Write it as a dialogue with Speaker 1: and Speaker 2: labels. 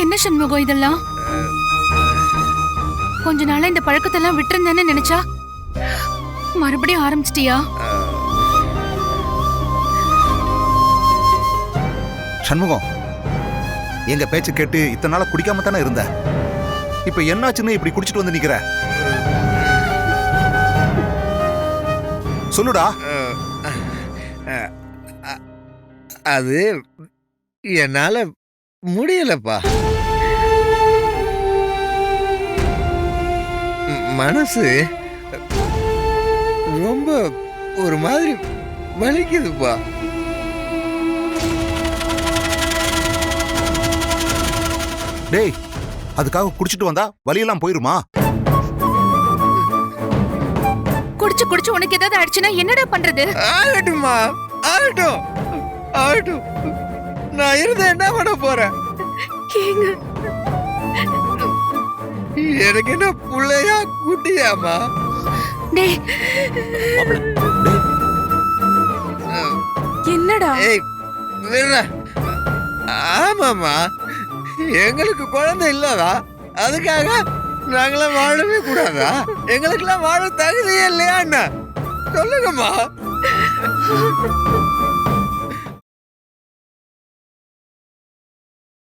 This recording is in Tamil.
Speaker 1: என்ன சண்முகம் இதெல்லாம்? கொஞ்ச நாளா இந்த பழக்கத்தெல்லாம் விட்டுருந்தேன்னு நினைச்சா? மறுபடியும் ஆரம்பிச்சிட்டியா?
Speaker 2: சண்முகம் எங்க பேச்சு கேட்டு இத்தனை நாளா குடிக்காம தானே இருந்த? இப்ப என்னாச்சுன்னு இப்படி குடிச்சிட்டு வந்து நிக்கிற? சொல்லுடா.
Speaker 3: அது என்னால முடியலப்பா. மனசு ரொம்ப ஒரு மாதிரி வலிக்குதுப்பா.
Speaker 2: டேய் அதுக்காக குடிச்சிட்டு வந்தா வலியெல்லாம் போயிருமா?
Speaker 1: குடிச்சு குடிச்சு உனக்கு ஏதாவது ஆயிடுச்சுன்னா என்னடா பண்றது?
Speaker 3: ஆகட்டும்மா. ஆகட்டும். ஆகட்டும். நான் இருந்த என்ன பண்ண போறேன்? எனக்கு என்ன புள்ளையா குட்டியாமா
Speaker 1: டேய் என்னடா?
Speaker 3: ஏய். ஆமாம்மா. எங்களுக்கு குழந்தை இல்லதா? அதுக்காக நாங்களாம் வாழவே கூடாதா? எங்களுக்கெல்லாம் வாழ தகுதியே இல்லையா என்ன? சொல்லுங்கம்மா.